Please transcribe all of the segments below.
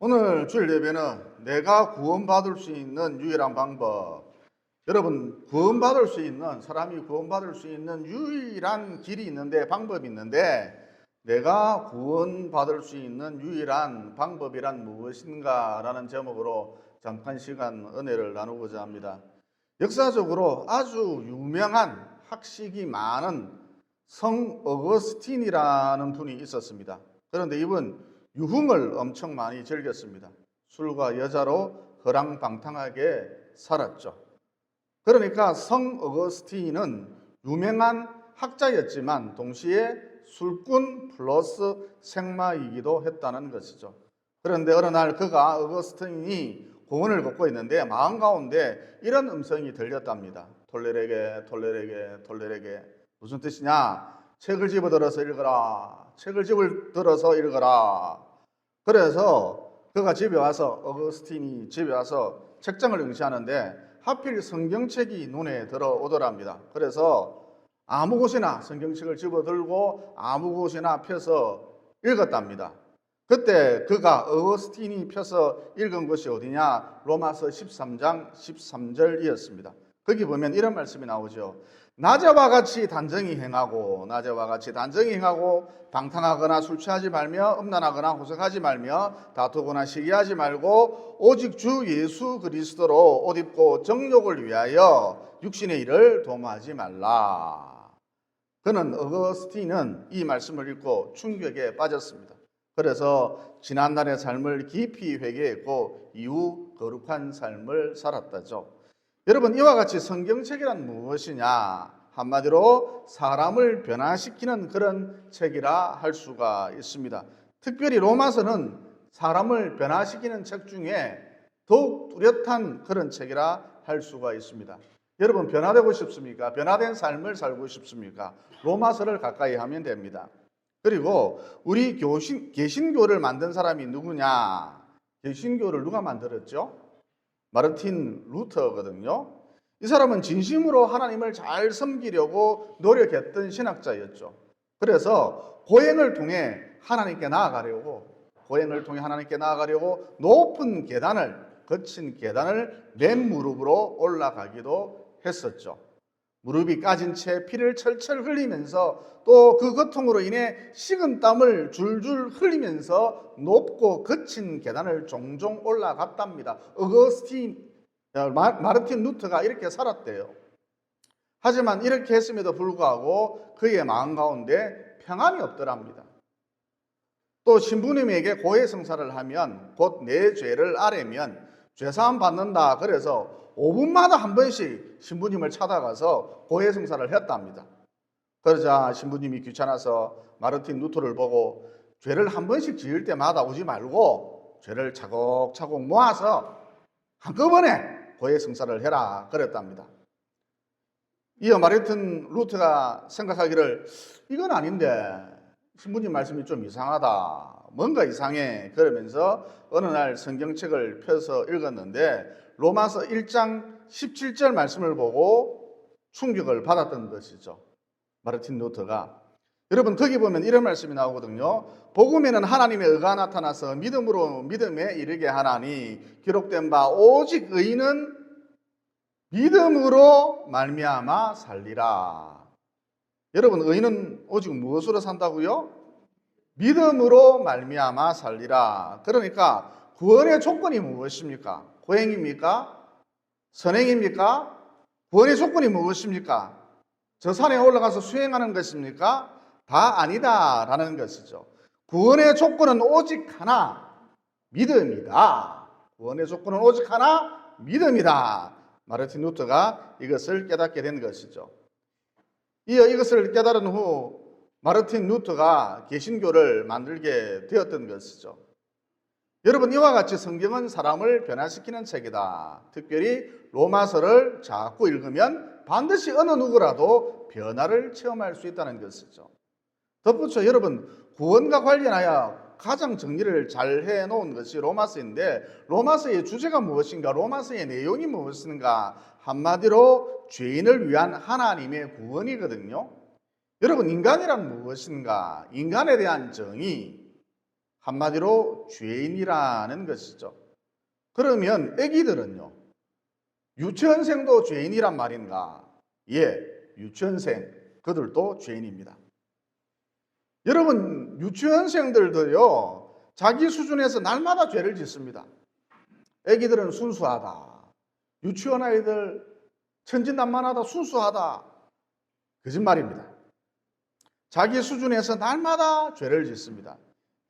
오늘 주일 예배는 내가 구원받을 수 있는 유일한 방법. 여러분, 구원받을 수 있는, 사람이 구원받을 수 있는 유일한 길이 있는데, 방법이 있는데, 내가 구원받을 수 있는 유일한 방법이란 무엇인가? 라는 제목으로 잠깐 시간 은혜를 나누고자 합니다. 역사적으로 아주 유명한 학식이 많은 성 어거스틴이라는 분이 있었습니다. 그런데 이분 유흥을 엄청 많이 즐겼습니다. 술과 여자로 허랑방탕하게 살았죠. 그러니까 성 어거스틴은 유명한 학자였지만 동시에 술꾼 플러스 생마이기도 했다는 것이죠. 그런데 어느 날 그가 어거스틴이 공원을 걷고 있는데 마음 가운데 이런 음성이 들렸답니다. 톨레에게 톨레에게 톨레에게 무슨 뜻이냐? 책을 집어들어서 읽어라. 책을 집을 들어서 읽어라. 그래서 그가 집에 와서 어거스틴이 집에 와서 책장을 응시하는데 하필 성경책이 눈에 들어오더랍니다. 그래서 아무 곳이나 성경책을 집어들고 아무 곳이나 펴서 읽었답니다. 그때 그가 어거스틴이 펴서 읽은 것이 어디냐? 로마서 13장 13절이었습니다. 거기 보면 이런 말씀이 나오죠. 낮에와 같이 단정히 행하고 낮에와 같이 단정히 행하고 방탕하거나 술 취하지 말며 음란하거나 호색하지 말며 다투거나 시기하지 말고 오직 주 예수 그리스도로 옷 입고 정욕을 위하여 육신의 일을 도모하지 말라. 그는 어거스틴은 이 말씀을 읽고 충격에 빠졌습니다. 그래서 지난날의 삶을 깊이 회개했고 이후 거룩한 삶을 살았다죠. 여러분 이와 같이 성경책이란 무엇이냐? 한마디로 사람을 변화시키는 그런 책이라 할 수가 있습니다. 특별히 로마서는 사람을 변화시키는 책 중에 더욱 뚜렷한 그런 책이라 할 수가 있습니다. 여러분 변화되고 싶습니까? 변화된 삶을 살고 싶습니까? 로마서를 가까이 하면 됩니다. 그리고 우리 교신, 개신교를 만든 사람이 누구냐? 개신교를 누가 만들었죠? 마르틴 루터거든요. 이 사람은 진심으로 하나님을 잘 섬기려고 노력했던 신학자였죠. 그래서 고행을 통해 하나님께 나아가려고 고행을 통해 하나님께 나아가려고 높은 계단을 거친 계단을 맨 무릎으로 올라가기도 했었죠. 무릎이 까진 채 피를 철철 흘리면서 또 그 고통으로 인해 식은 땀을 줄줄 흘리면서 높고 거친 계단을 종종 올라갔답니다. 어거스틴 마르틴 루터가 이렇게 살았대요. 하지만 이렇게 했음에도 불구하고 그의 마음 가운데 평안이 없더랍니다. 또 신부님에게 고해 성사를 하면 곧 내 죄를 아뢰면 죄사함 받는다. 그래서 5분마다 한 번씩 신부님을 찾아가서 고해 성사를 했답니다. 그러자 신부님이 귀찮아서 마르틴 루터를 보고 죄를 한 번씩 지을 때마다 오지 말고 죄를 차곡차곡 모아서 한꺼번에 고해 성사를 해라 그랬답니다. 이어 마르틴 루터가 생각하기를 이건 아닌데 신부님 말씀이 좀 이상하다. 뭔가 이상해. 그러면서 어느 날 성경책을 펴서 읽었는데 로마서 1장 17절 말씀을 보고 충격을 받았던 것이죠. 마르틴 루터가 여러분 거기 보면 이런 말씀이 나오거든요. 복음에는 하나님의 의가 나타나서 믿음으로 믿음에 이르게 하나니 기록된 바 오직 의인은 믿음으로 말미암아 살리라. 여러분 의인은 오직 무엇으로 산다고요? 믿음으로 말미암아 살리라. 그러니까 구원의 조건이 무엇입니까? 고행입니까? 선행입니까? 구원의 조건이 무엇입니까? 저 산에 올라가서 수행하는 것입니까? 다 아니다 라는 것이죠. 구원의 조건은 오직 하나, 믿음이다. 구원의 조건은 오직 하나, 믿음이다. 마르틴 루터가 이것을 깨닫게 된 것이죠. 이어 이것을 깨달은 후 마르틴 루터가 개신교를 만들게 되었던 것이죠. 여러분 이와 같이 성경은 사람을 변화시키는 책이다. 특별히 로마서를 자꾸 읽으면 반드시 어느 누구라도 변화를 체험할 수 있다는 것이죠. 덧붙여 여러분 구원과 관련하여 가장 정리를 잘 해놓은 것이 로마서인데 로마서의 주제가 무엇인가 로마서의 내용이 무엇인가 한마디로 죄인을 위한 하나님의 구원이거든요. 여러분 인간이란 무엇인가 인간에 대한 정의 한마디로 죄인이라는 것이죠. 그러면 아기들은요. 유치원생도 죄인이란 말인가? 예, 유치원생 그들도 죄인입니다. 여러분 유치원생들도요 자기 수준에서 날마다 죄를 짓습니다. 아기들은 순수하다. 유치원 아이들 천진난만하다, 순수하다. 거짓말입니다. 자기 수준에서 날마다 죄를 짓습니다.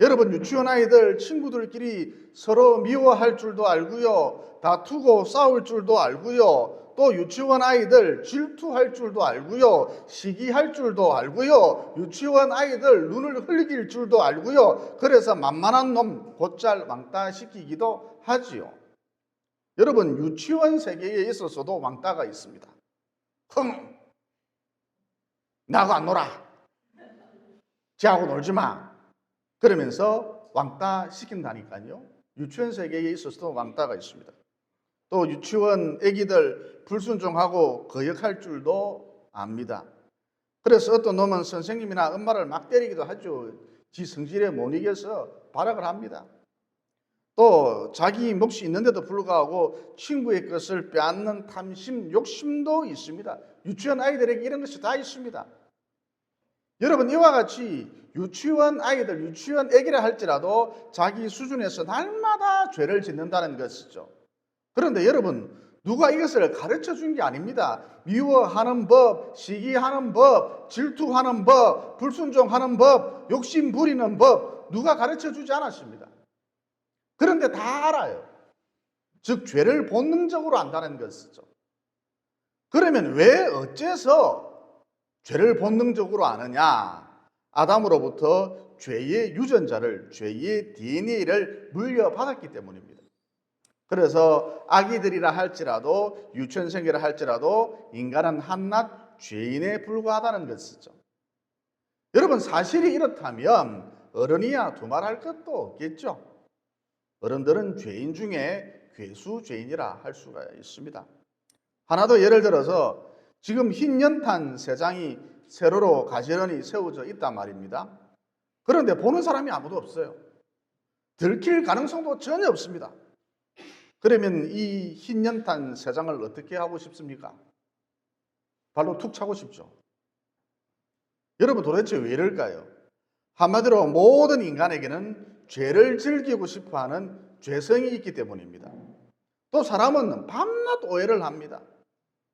여러분 유치원 아이들 친구들끼리 서로 미워할 줄도 알고요. 다투고 싸울 줄도 알고요. 또 유치원 아이들 질투할 줄도 알고요. 시기할 줄도 알고요. 유치원 아이들 눈을 흘리길 줄도 알고요. 그래서 만만한 놈 곧잘 왕따 시키기도 하지요. 여러분 유치원 세계에 있어서도 왕따가 있습니다. 흥 나하고 안 놀아. 쟤하고 놀지 마. 그러면서 왕따 시킨다니까요. 유치원 세계에 있어서도 왕따가 있습니다. 또 유치원 애기들 불순종하고 거역할 줄도 압니다. 그래서 어떤 놈은 선생님이나 엄마를 막 때리기도 하죠. 지 성질에 못 이겨서 발악을 합니다. 또 자기 몫이 있는데도 불구하고 친구의 것을 빼앗는 탐심, 욕심도 있습니다. 유치원 아이들에게 이런 것이 다 있습니다. 여러분 이와 같이 유치원 아이들, 유치원 애기라 할지라도 자기 수준에서 날마다 죄를 짓는다는 것이죠. 그런데 여러분 누가 이것을 가르쳐 준 게 아닙니다. 미워하는 법, 시기하는 법, 질투하는 법, 불순종하는 법, 욕심 부리는 법 누가 가르쳐 주지 않았습니다. 그런데 다 알아요. 즉 죄를 본능적으로 안다는 것이죠. 그러면 왜 어째서 죄를 본능적으로 아느냐? 아담으로부터 죄의 유전자를 죄의 DNA를 물려받았기 때문입니다. 그래서 아기들이라 할지라도 유치원생이라 할지라도 인간은 한낱 죄인에 불과하다는 것이죠. 여러분 사실이 이렇다면 어른이야 두말할 것도 없겠죠. 어른들은 죄인 중에 괴수 죄인이라 할 수가 있습니다. 하나 더 예를 들어서 지금 흰 연탄 세 장이 세로로 가지런히 세워져 있단 말입니다. 그런데 보는 사람이 아무도 없어요. 들킬 가능성도 전혀 없습니다. 그러면 이 흰 연탄 세 장을 어떻게 하고 싶습니까? 발로 툭 차고 싶죠. 여러분 도대체 왜 이럴까요? 한마디로 모든 인간에게는 죄를 즐기고 싶어 하는 죄성이 있기 때문입니다. 또 사람은 밤낮 오해를 합니다.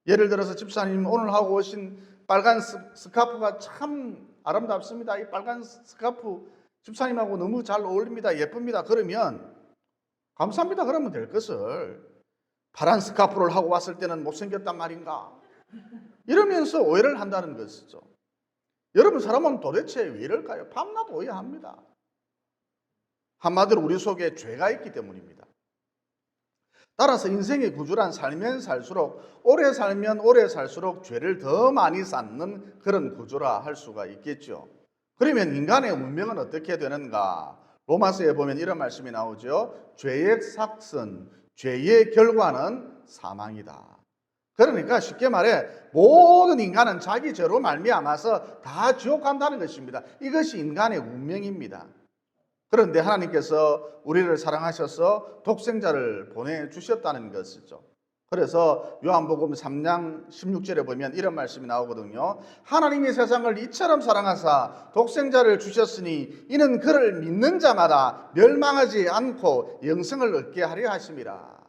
예를 들어서 집사님 오늘 하고 오신 빨간 스, 스카프가 참 아름답습니다. 이 빨간 스카프 집사님하고 너무 잘 어울립니다. 예쁩니다. 그러면 감사합니다. 그러면 될 것을 파란 스카프를 하고 왔을 때는 못생겼단 말인가? 이러면서 오해를 한다는 것이죠. 여러분 사람은 도대체 왜 이럴까요? 밤낮 오해합니다. 한마디로 우리 속에 죄가 있기 때문입니다. 따라서 인생의 구조란 살면 살수록 오래 살면 오래 살수록 죄를 더 많이 쌓는 그런 구조라 할 수가 있겠죠. 그러면 인간의 운명은 어떻게 되는가? 로마서에 보면 이런 말씀이 나오죠. 죄의 삭선, 죄의 결과는 사망이다. 그러니까 쉽게 말해 모든 인간은 자기 죄로 말미암아서 다 지옥 간다는 것입니다. 이것이 인간의 운명입니다. 그런데 하나님께서 우리를 사랑하셔서 독생자를 보내주셨다는 것이죠. 그래서 요한복음 3장 16절에 보면 이런 말씀이 나오거든요. 하나님이 세상을 이처럼 사랑하사 독생자를 주셨으니 이는 그를 믿는 자마다 멸망하지 않고 영생을 얻게 하려 하심이라.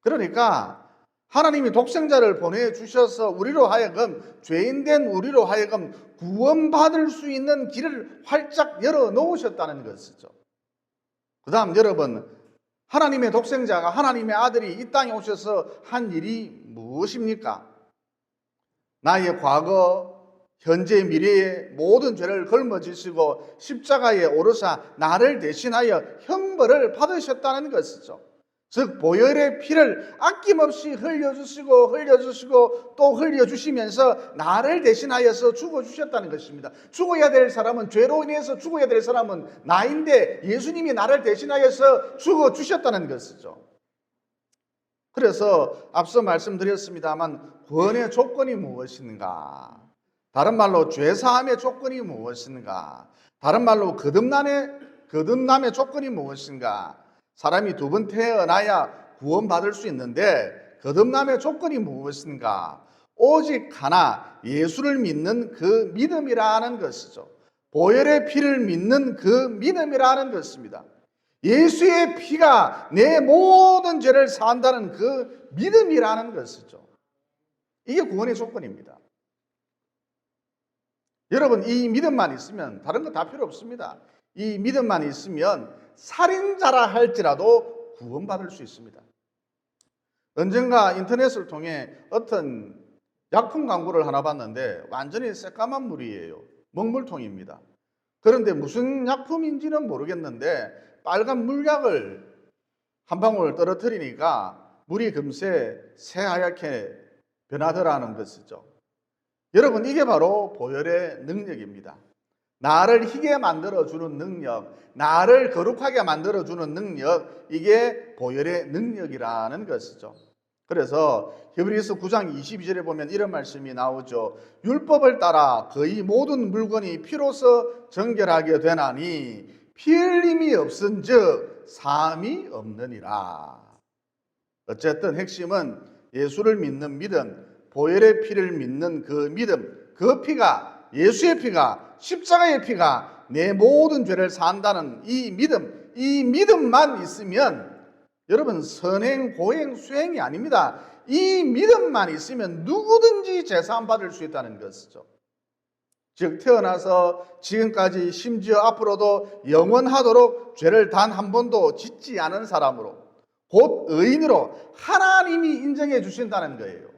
그러니까 하나님이 독생자를 보내주셔서 우리로 하여금 죄인된 우리로 하여금 구원받을 수 있는 길을 활짝 열어 놓으셨다는 것이죠. 그 다음 여러분, 하나님의 독생자가 하나님의 아들이 이 땅에 오셔서 한 일이 무엇입니까? 나의 과거, 현재, 미래의 모든 죄를 걸머지시고 십자가에 오르사 나를 대신하여 형벌을 받으셨다는 것이죠. 즉 보혈의 피를 아낌없이 흘려주시고 흘려주시고 또 흘려주시면서 나를 대신하여서 죽어주셨다는 것입니다. 죽어야 될 사람은 죄로 인해서 죽어야 될 사람은 나인데 예수님이 나를 대신하여서 죽어주셨다는 것이죠. 그래서 앞서 말씀드렸습니다만 구원의 조건이 무엇인가? 다른 말로 죄사함의 조건이 무엇인가? 다른 말로 거듭남의 거듭남의 조건이 무엇인가? 사람이 두 번 태어나야 구원받을 수 있는데 거듭남의 조건이 무엇인가? 오직 하나 예수를 믿는 그 믿음이라는 것이죠. 보혈의 피를 믿는 그 믿음이라는 것입니다. 예수의 피가 내 모든 죄를 산다는 그 믿음이라는 것이죠. 이게 구원의 조건입니다. 여러분, 이 믿음만 있으면 다른 거 다 필요 없습니다. 이 믿음만 있으면 살인자라 할지라도 구원받을 수 있습니다. 언젠가 인터넷을 통해 어떤 약품 광고를 하나 봤는데 완전히 새까만 물이에요. 먹물통입니다. 그런데 무슨 약품인지는 모르겠는데 빨간 물약을 한 방울 떨어뜨리니까 물이 금세 새하얗게 변하더라는 것이죠. 여러분 이게 바로 보혈의 능력입니다. 나를 희게 만들어 주는 능력, 나를 거룩하게 만들어 주는 능력, 이게 보혈의 능력이라는 것이죠. 그래서 히브리서 9장 22절에 보면 이런 말씀이 나오죠. 율법을 따라 거의 모든 물건이 피로서 정결하게 되나니 피 흘림이 없은즉 삶이 없느니라. 어쨌든 핵심은 예수를 믿는 믿음, 보혈의 피를 믿는 그 믿음, 그 피가 예수의 피가 십자가의 피가 내 모든 죄를 산다는 이 믿음, 이 믿음만 있으면 여러분 선행, 고행, 수행이 아닙니다. 이 믿음만 있으면 누구든지 재산 받을 수 있다는 것이죠. 즉 태어나서 지금까지 심지어 앞으로도 영원하도록 죄를 단 한 번도 짓지 않은 사람으로 곧 의인으로 하나님이 인정해 주신다는 거예요.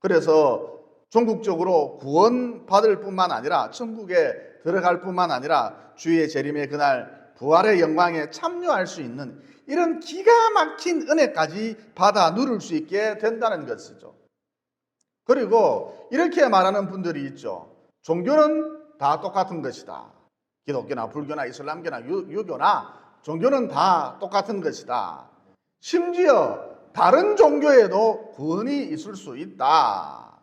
그래서 전국적으로 구원받을 뿐만 아니라 천국에 들어갈 뿐만 아니라 주의 재림의 그날 부활의 영광에 참여할 수 있는 이런 기가 막힌 은혜까지 받아 누릴 수 있게 된다는 것이죠. 그리고 이렇게 말하는 분들이 있죠. 종교는 다 똑같은 것이다. 기독교나 불교나 이슬람교나 유, 유교나 종교는 다 똑같은 것이다. 심지어 다른 종교에도 구원이 있을 수 있다.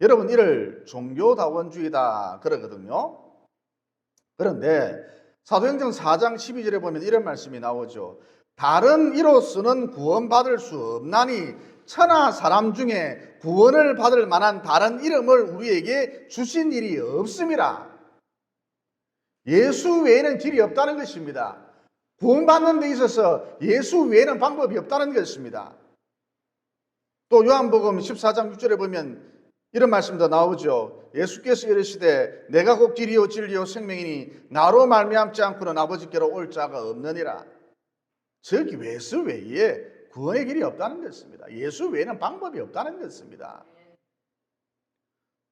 여러분 이를 종교다원주의다 그러거든요. 그런데 사도행전 4장 12절에 보면 이런 말씀이 나오죠. 다른 이로서는 구원받을 수 없나니 천하 사람 중에 구원을 받을 만한 다른 이름을 우리에게 주신 일이 없음이라. 예수 외에는 길이 없다는 것입니다. 구원받는 데 있어서 예수 외에는 방법이 없다는 것입니다. 또 요한복음 14장 6절에 보면 이런 말씀도 나오죠. 예수께서 이르시되 내가 곧 길이요 진리요 생명이니 나로 말미암지 않고는 아버지께로 올 자가 없느니라. 저기 예수 외에 구원의 길이 없다는 것입니다. 예수 외에는 방법이 없다는 것입니다.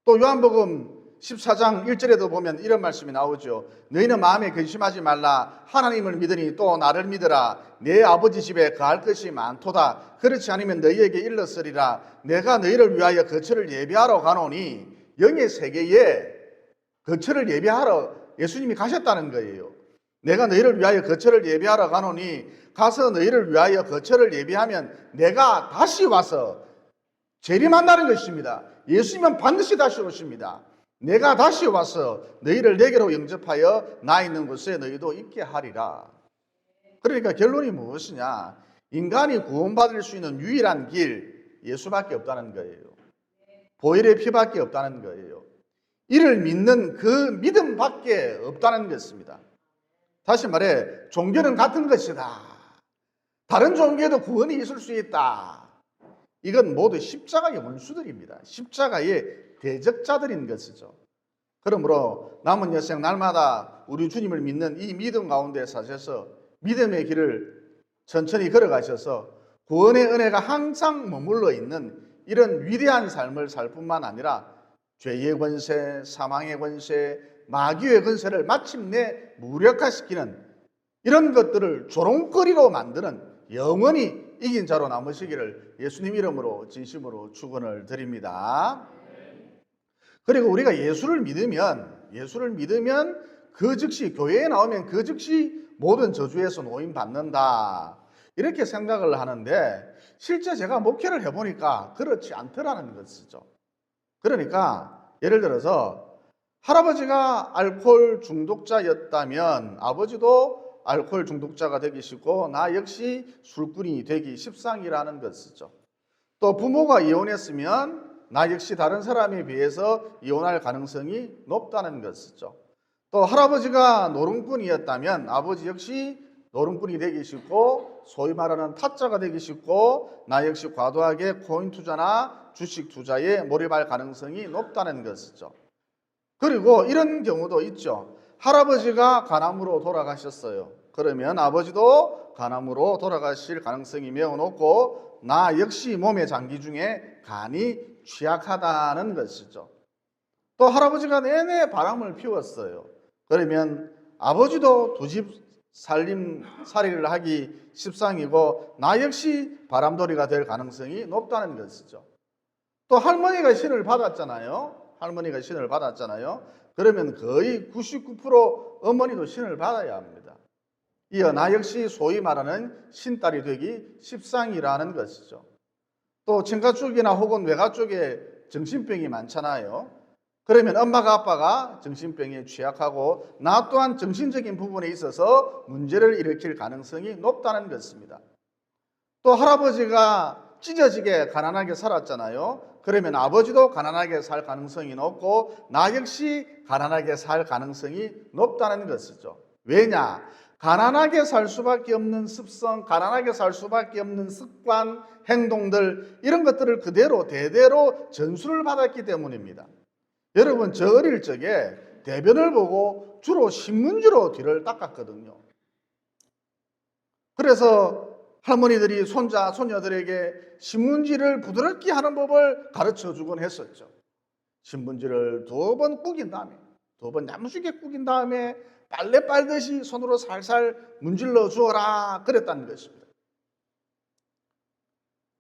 또 요한복음 14장 1절에도 보면 이런 말씀이 나오죠. 너희는 마음에 근심하지 말라. 하나님을 믿으니 또 나를 믿으라. 내 아버지 집에 거할 것이 많도다. 그렇지 않으면 너희에게 일렀으리라. 내가 너희를 위하여 거처를 예비하러 가노니 영의 세계에 거처를 예비하러 예수님이 가셨다는 거예요. 내가 너희를 위하여 거처를 예비하러 가노니 가서 너희를 위하여 거처를 예비하면 내가 다시 와서 재림한다는 것입니다. 예수님은 반드시 다시 오십니다. 내가 다시 와서 너희를 내게로 영접하여 나 있는 곳에 너희도 있게 하리라. 그러니까 결론이 무엇이냐? 인간이 구원받을 수 있는 유일한 길 예수밖에 없다는 거예요. 보혈의 피밖에 없다는 거예요. 이를 믿는 그 믿음밖에 없다는 것입니다. 다시 말해 종교는 같은 것이다. 다른 종교에도 구원이 있을 수 있다. 이건 모두 십자가의 원수들입니다. 십자가의 대적자들인 것이죠. 그러므로 남은 여생 날마다 우리 주님을 믿는 이 믿음 가운데 사셔서 믿음의 길을 천천히 걸어가셔서 구원의 은혜가 항상 머물러 있는 이런 위대한 삶을 살 뿐만 아니라 죄의 권세, 사망의 권세, 마귀의 권세를 마침내 무력화시키는 이런 것들을 조롱거리로 만드는 영원히 이긴 자로 남으시기를 예수님 이름으로 진심으로 축원을 드립니다. 그리고 우리가 예수를 믿으면 예수를 믿으면 그 즉시 교회에 나오면 그 즉시 모든 저주에서 노임 받는다. 이렇게 생각을 하는데 실제 제가 목회를 해보니까 그렇지 않더라는 것이죠. 그러니까 예를 들어서 할아버지가 알코올 중독자였다면 아버지도 알코올 중독자가 되기 쉽고 나 역시 술꾼이 되기 십상이라는 것이죠. 또 부모가 이혼했으면 나 역시 다른 사람에 비해서 이혼할 가능성이 높다는 것이죠. 또 할아버지가 노름꾼이었다면 아버지 역시 노름꾼이 되기 쉽고 소위 말하는 타짜가 되기 쉽고 나 역시 과도하게 코인 투자나 주식 투자에 몰입할 가능성이 높다는 것이죠. 그리고 이런 경우도 있죠. 할아버지가 간암으로 돌아가셨어요. 그러면 아버지도 간암으로 돌아가실 가능성이 매우 높고 나 역시 몸의 장기 중에 간이 취약하다는 것이죠. 또 할아버지가 내내 바람을 피웠어요. 그러면 아버지도 두 집 살림 살이를 하기 십상이고 나 역시 바람돌이가 될 가능성이 높다는 것이죠. 또 할머니가 신을 받았잖아요. 할머니가 신을 받았잖아요. 그러면 거의 99% 어머니도 신을 받아야 합니다. 이어 나 역시 소위 말하는 신딸이 되기 십상이라는 것이죠. 또 친가 쪽이나 혹은 외가 쪽에 정신병이 많잖아요. 그러면 엄마가 아빠가 정신병에 취약하고 나 또한 정신적인 부분에 있어서 문제를 일으킬 가능성이 높다는 것입니다. 또 할아버지가 찢어지게 가난하게 살았잖아요. 그러면 아버지도 가난하게 살 가능성이 높고 나 역시 가난하게 살 가능성이 높다는 것이죠. 왜냐? 가난하게 살 수밖에 없는 습성, 가난하게 살 수밖에 없는 습관, 행동들 이런 것들을 그대로 대대로 전수를 받았기 때문입니다. 여러분 저 어릴 적에 대변을 보고 주로 신문지로 뒤를 닦았거든요. 그래서 할머니들이 손자, 손녀들에게 신문지를 부드럽게 하는 법을 가르쳐 주곤 했었죠. 신문지를 두 번 꾸긴 다음에, 두번 야무지게 꾸긴 다음에 빨래 빨듯이 손으로 살살 문질러 주어라. 그랬다는 것입니다.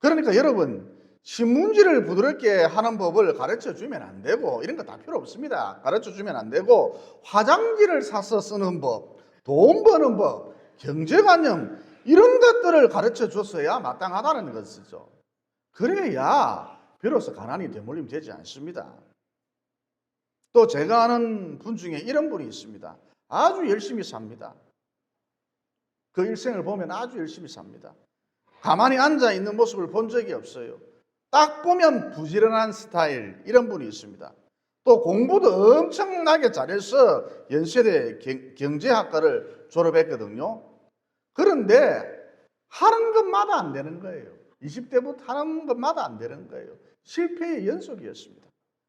그러니까 여러분, 신문지를 부드럽게 하는 법을 가르쳐 주면 안 되고, 이런 거 다 필요 없습니다. 가르쳐 주면 안 되고, 화장지를 사서 쓰는 법, 돈 버는 법, 경제관념, 이런 것들을 가르쳐 줬어야 마땅하다는 것이죠. 그래야 비로소 가난이 되물림 되지 않습니다. 또 제가 아는 분 중에 이런 분이 있습니다. 아주 열심히 삽니다. 그 일생을 보면 아주 열심히 삽니다. 가만히 앉아 있는 모습을 본 적이 없어요. 딱 보면 부지런한 스타일 이런 분이 있습니다. 또 공부도 엄청나게 잘해서 연세대 경- 경제학과를 졸업했거든요. 그런데 하는 것마다 안 되는 거예요. 20대부터 하는 것마다 안 되는 거예요. 실패의 연속이었습니다.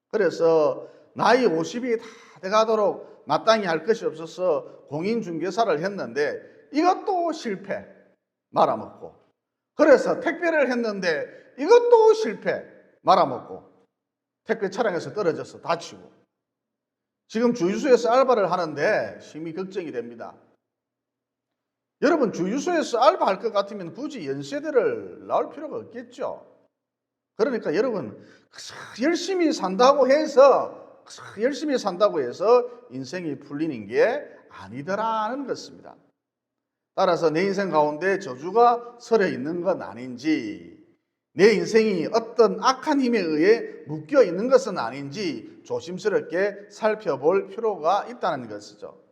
그래서 나이 50이 다 돼가도록 마땅히 할 것이 없어서 공인중개사를 했는데 이것도 실패. 말아먹고. 그래서 택배를 했는데 이것도 실패. 말아먹고. 택배 차량에서 떨어져서 다치고. 지금 주유소에서 알바를 하는데 심히 걱정이 됩니다. 여러분 주유소에서 알바할 것 같으면 굳이 연세대를 나올 필요가 없겠죠. 그러니까 여러분 열심히 산다고 해서 열심히 산다고 해서 인생이 풀리는 게 아니더라는 것입니다. 따라서 내 인생 가운데 저주가 서려 있는 건 아닌지 내 인생이 어떤 악한 힘에 의해 묶여 있는 것은 아닌지 조심스럽게 살펴볼 필요가 있다는 것이죠.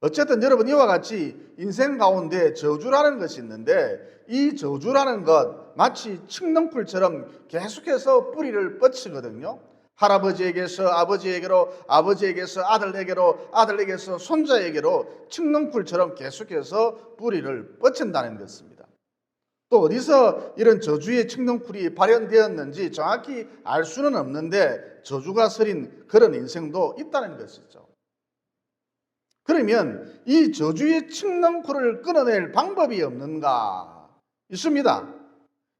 어쨌든 여러분 이와 같이 인생 가운데 저주라는 것이 있는데 이 저주라는 것 마치 칡넝쿨처럼 계속해서 뿌리를 뻗치거든요. 할아버지에게서 아버지에게로 아버지에게서 아들에게로 아들에게서 손자에게로 칡넝쿨처럼 계속해서 뿌리를 뻗친다는 것입니다. 또 어디서 이런 저주의 칡넝쿨이 발현되었는지 정확히 알 수는 없는데 저주가 서린 그런 인생도 있다는 것이죠. 그러면 이 저주의 칡넝쿨을 끊어낼 방법이 없는가? 있습니다.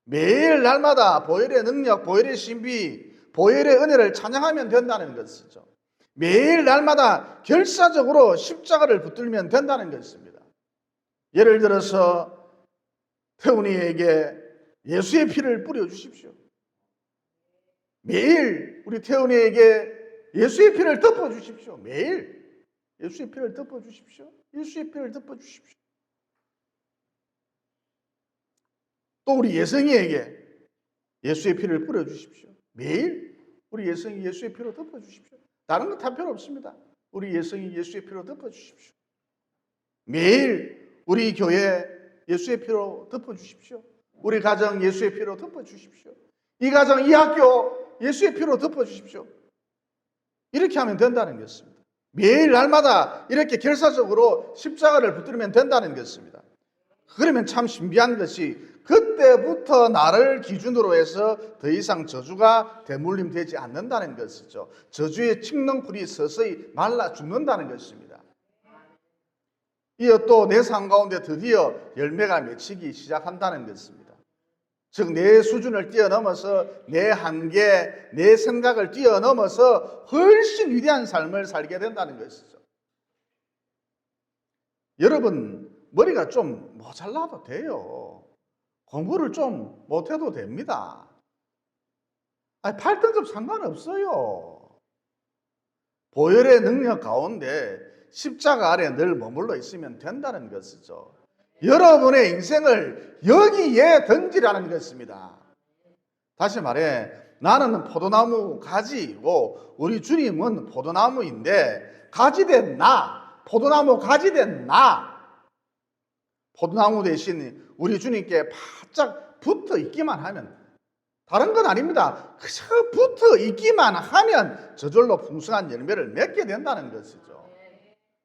매일 날마다 보혈의 능력, 보혈의 신비, 보혈의 은혜를 찬양하면 된다는 것이죠. 매일 날마다 결사적으로 십자가를 붙들면 된다는 것입니다. 예를 들어서 태훈이에게 예수의 피를 뿌려 주십시오. 매일 우리 태훈이에게 예수의 피를 덮어 주십시오. 매일 예수의 피를 덮어 주십시오. 예수의 피를 덮어 주십시오. 또 우리 예성이에게 예수의 피를 뿌려 주십시오. 매일 우리 예성이 예수의 피로 덮어 주십시오. 다른 거 다 필요 없습니다. 우리 예성이 예수의 피로 덮어 주십시오. 매일 우리 교회 예수의 피로 덮어 주십시오. 우리 가정 예수의 피로 덮어 주십시오. 이 가정 이 학교 예수의 피로 덮어 주십시오. 이렇게 하면 된다는 것입니다. 매일 날마다 이렇게 결사적으로 십자가를 붙들면 된다는 것입니다. 그러면 참 신비한 것이 그때부터 나를 기준으로 해서 더 이상 저주가 대물림 되지 않는다는 것이죠. 저주의 칡넝쿨이 서서히 말라 죽는다는 것입니다. 이어 또 내 삶 가운데 드디어 열매가 맺히기 시작한다는 것입니다. 즉, 내 수준을 뛰어넘어서 내 한계, 내 생각을 뛰어넘어서 훨씬 위대한 삶을 살게 된다는 것이죠. 여러분, 머리가 좀 모자라도 돼요. 공부를 좀 못해도 됩니다. 아니, 8등급 상관없어요. 보혈의 능력 가운데 십자가 아래 늘 머물러 있으면 된다는 것이죠. 여러분의 인생을 여기에 던지라는 것입니다. 다시 말해, 나는 포도나무 가지이고 우리 주님은 포도나무인데 가지된 나, 포도나무 가지된 나, 포도나무 대신 우리 주님께 바짝 붙어 있기만 하면 다른 건 아닙니다. 그저 붙어 있기만 하면 저절로 풍성한 열매를 맺게 된다는 것이죠.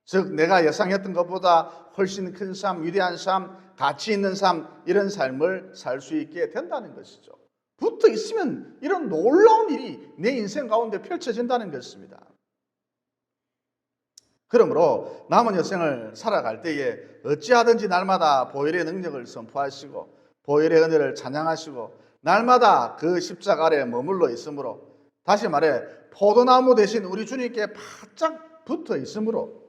즉 내가 예상했던 것보다 훨씬 큰 삶, 위대한 삶, 가치 있는 삶 이런 삶을 살 수 있게 된다는 것이죠. 붙어 있으면 이런 놀라운 일이 내 인생 가운데 펼쳐진다는 것입니다. 그러므로 남은 여생을 살아갈 때에 어찌하든지 날마다 보혈의 능력을 선포하시고 보혈의 은혜를 찬양하시고 날마다 그 십자가 아래 머물러 있으므로 다시 말해 포도나무 대신 우리 주님께 바짝 붙어 있으므로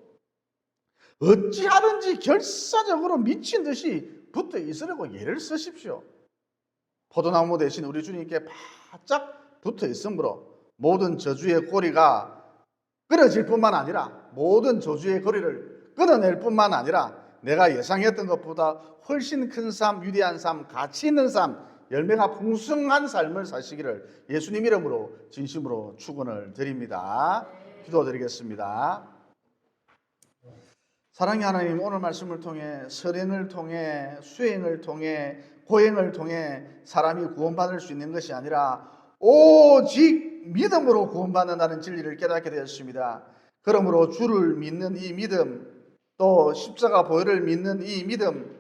어찌하든지 결사적으로 미친 듯이 붙어 있으려고 예를 쓰십시오. 포도나무 대신 우리 주님께 바짝 붙어 있으므로 모든 저주의 꼬리가 끊어질 뿐만 아니라 모든 저주의 거리를 끊어낼 뿐만 아니라 내가 예상했던 것보다 훨씬 큰 삶, 위대한 삶, 가치 있는 삶, 열매가 풍성한 삶을 사시기를 예수님 이름으로 진심으로 축원을 드립니다. 기도드리겠습니다. 사랑의 하나님 오늘 말씀을 통해 설행을 통해 수행을 통해 고행을 통해 사람이 구원받을 수 있는 것이 아니라 오직 믿음으로 구원받는다는 진리를 깨닫게 되었습니다. 그러므로 주를 믿는 이 믿음 또 십자가 보혈을 믿는 이 믿음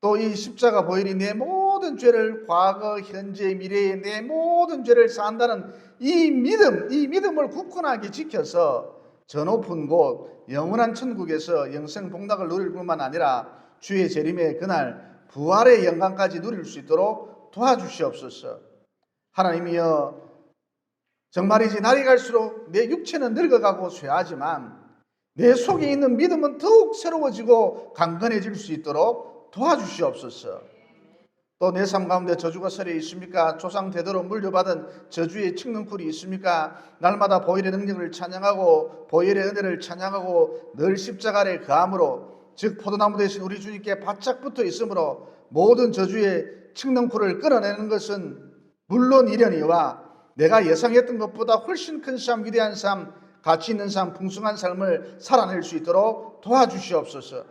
또 이 십자가 보혈이 내 모든 죄를 과거 현재 미래의 내 모든 죄를 사한다는 이 믿음 이 믿음을 굳건하게 지켜서 저 높은 곳 영원한 천국에서 영생 복락을 누릴 뿐만 아니라 주의 재림의 그날 부활의 영광까지 누릴 수 있도록 도와주시옵소서. 하나님이여 정말이지 날이 갈수록 내 육체는 늙어가고 쇠하지만 내 속에 있는 믿음은 더욱 새로워지고 강건해질 수 있도록 도와주시옵소서. 또 내 삶 가운데 저주가 서려 있습니까? 조상 대대로 물려받은 저주의 칙능쿨이 있습니까? 날마다 보혈의 능력을 찬양하고 보혈의 은혜를 찬양하고 늘 십자가를 거함으로 즉 포도나무 대신 우리 주님께 바짝 붙어 있으므로 모든 저주의 칙능쿨을 끌어내는 것은 물론 이련이와 내가 예상했던 것보다 훨씬 큰 삶, 위대한 삶, 가치 있는 삶, 풍성한 삶을 살아낼 수 있도록 도와주시옵소서.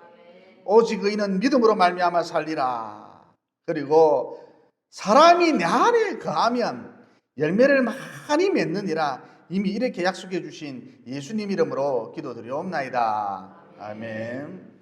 오직 의인은 믿음으로 말미암아 살리라. 그리고 사람이 내 안에 거하면 열매를 많이 맺느니라 이미 이렇게 약속해 주신 예수님 이름으로 기도드리옵나이다. 아멘.